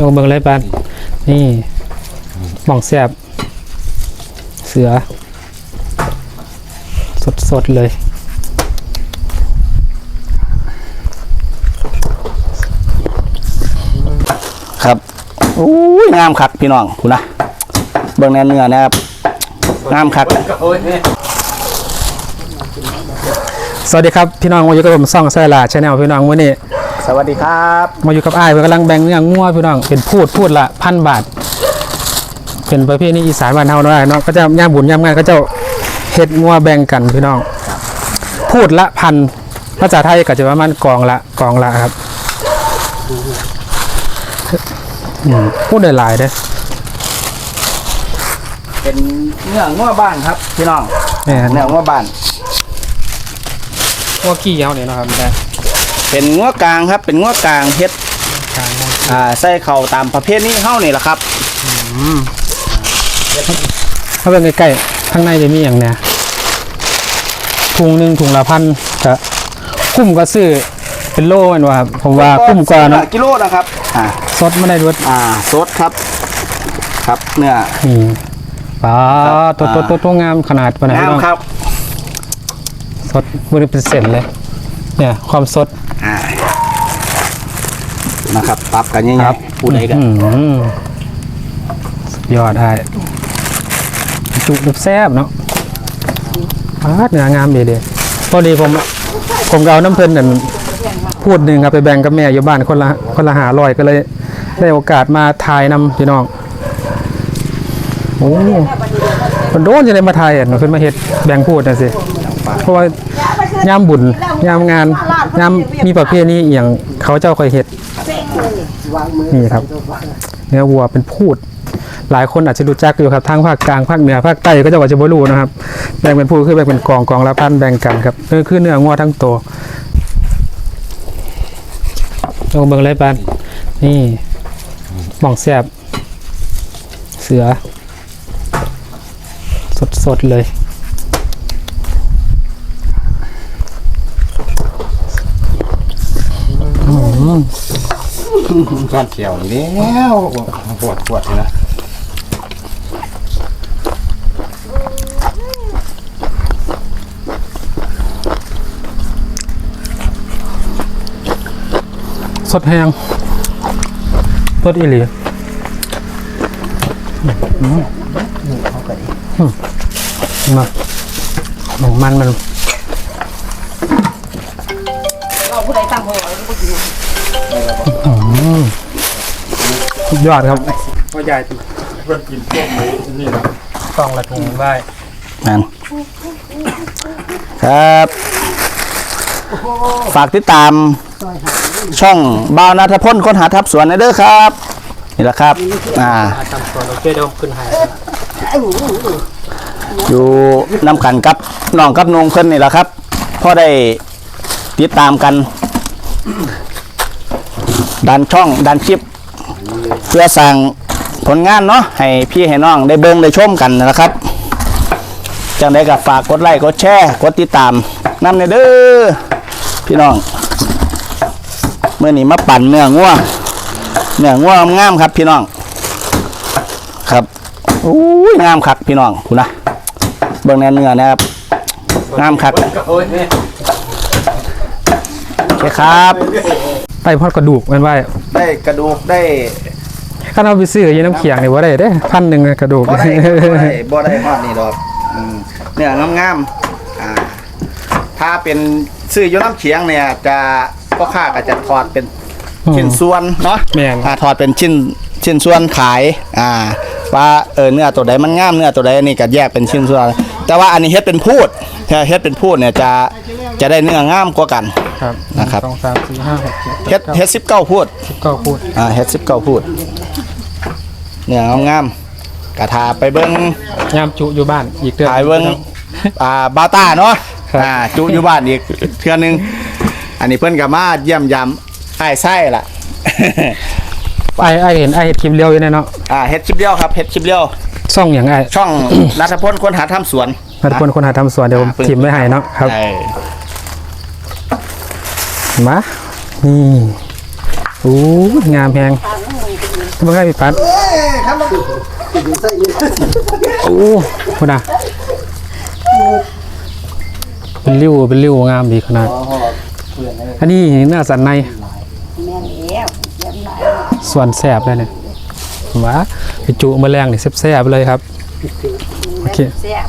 ลงเบิ่งเลยปานนี่หม่องแซบเสือสดสดๆเลย ครับอุ้ยงามคักพี่น้องคุณนะเบิ่งแน่เนื้อนะครับงามคัก สวัสดีครับ พี่น้องมาอยู่กับผมซ่องไซลาชาแนลพี่น้องวันนี้ส วัสดีครับ มาอยู่กับอ้ายเพิ่นกำลังแบ่งเนื้องัวพี่น้องเป็นพูดพูดละพันบาท เป็นประเภทนี้อีสานบ้านเฮาเนาะเนาะก็จะย่ามบุญย่ามงานก็จะเฮ็ดงัวแบ่งกันพี่น้อง พูดละพันภาษาไทยก็จะประมาณกองละกองละครับอืมพูดได้หลายเด้อเป็นเนื้อง้อบ้านครับพี่น้องแม่นเนื้อง้อบ้านงัวขี้เฮานี่เนาะครับแต่ เป็นง้อกลางครับ เป็นง้อกลางเฮ็ดกลางงัวอ่าใส่เข่าตามประเภทนี้เฮานี่แหละครับถ้าเป็นใกล้ๆข้างในจะมีอย่างเนี้ยถุงหนึ่งถุงละพันก็คุ้มก็ซื้อเป็นโลแมันว่าครับผมว่าคุ้มกว่าเนาะกิโลนะครับ อ่าสดไม่ได้ด้วยอ่าสดครับ ครับเนื้อนี่ปลาตัวอ่าตัวตัวตัวงามขนาดปานไหนงามพี่น้องครับ สดบริเป็นเศษเลย เนี่ย ความสดอ่า นะครับปรับกันยังไงพูดได้กันอืมสุดยอดได้จุดุบแซบเนาะปาดเนื้องามดีเดีพอดีผมผมก็เอาน้ำเพลินนั่นพูดหนึ่งครับไปแบ่งกับแม่อยู่บ้านคนละคนละหาลอยก็เลย ได้โอกาสมาถ่ายนำพี่น้องโอ้มันโดนจะได้มาถ่ายอะเพิ่นมาเฮ็ดแบ่งพูดน่ะสิเพราะว่ายามบุญยามงานยามมีประเพณีอหย่างเขาเจ้าคอยเฮ็ด นี่ครับเนื้อวัวเป็นพูด หลายคนอาจจะรู้จักอยู่ครับทางภาคกลางภาคเหนือภาคใต้ก็จะว่าจะบ่รู้นะครับแบ่งเป็นพูดคือแบ่งเป็นกองกองละพันแบ่งกันครับนี่คือเนื้องัวทั้งตัวลงเบิ่งเลยปานนี่หม่องแซบเสือ สดสดๆเลย ก้อนเขียวแล้วปวดปวดเลยนะสดแห้งสดอีหลีอืมอืมมาหนองมันมันเราผู้ใดตั้งหัวไว้ผู้กิ นสุดยอดครับพ่อใหญ่ต้องละถุงได้นั่นครับ ฝากติดตามช่องบ่าวนาทพลค้นหาทับสวนนะเด้อครับ นี่แหละครับ อ่าทำตัวเราเจเดมขึ้นหายอยู่นำกันกับน้องกับนงเพิ่นนี่แหละครับพอได้ติดตามกัน ดันช่องดันคลิป เพื่อสั่งผลงานเนาะให้พี่ให้น้องได้เบิ่งได้ชมกันนะครับจังได้กับฝากกดไลค์กดแชร์กดติดตามนำในเด้อพี่น้องเมื่อนี้มาปั่นเนื้องัวเนื้องัวงามๆครับพี่น้อง ครับอุ้ยงามคักพี่น้องคุณนะเบิ่งแน่เนื้อนะครับงามคักโอเคครับ ไตพอดกระดูกมันไว้ได้กระดูกได้ข้าเราไปซื้ออยี่น้ำเขียงนี่ว่าได้เด้พันหนึ่งกระดูกบ่ได้บ่ได้บ่ได้ฮอดนี่ดอกอืมเนื้องามๆอ่าถ้าเป็นซื้ออยู่น้ำเขียงเนี่ย จะพ่อค้าก็จะทอดเป็นอืมชิ้นส่วนเนาะแม่น อ่าถอดเป็นชิ้นชิ้นส่วนขายอ่าว่าเออเนื้อตัวใดมันงามเนื้อตัวใดนี่ก็แยกเป็นชิ้นส่วน แต่ว่าอันนี้เฮ็ดเป็นพูดถ้าเฮ็ดเป็นพูดเนี่ยจะ จะได้เนื้องามกว่ากัน ครับนะครับ สองสามสี่ห้าหกเจ็ดเฮ็ดเฮ็ดสิบเก้าพูด สิบเก้าพูดอ่าเฮ็ดสิบเก้าพูด เนื้องามๆกระทาไปเบิ้ง ยามจุอยู่บ้านอีกเดือนถ่ายเบิ้งอ่าบาต้าเนาะครับ อ่าจุอยู่บ้านอีกเทื่อนึง อันนี้เพิ่นก็มาเยี่ยมยามอ้ายไส้ล่ะ ไอไอเห็นไอเห็ดคลิปเลี้ยวอยู่เนี่ยเนาะอ่าเฮ็ดคลิปเดียวครับเฮ็ดคลิปเดียว ซ่องอย่างไอช่อง นัทพลคนหาทำสวนมาทุกคนคนหาทำสวนเดี๋ยวผมอ่าทิมไม่ให้เนาะครับใช่ มานี่โอ้งามแพงมาใกล้พี่ปัดโอ้คุณนะเป็นริ้วเป็นริ้วงามดีขนาด อันนี้เนื้อสันในส่วนแสบเลยเนี่ยว่าไปจุแมลงนี่แซ่บๆเลยครับ โอเคแซ่บ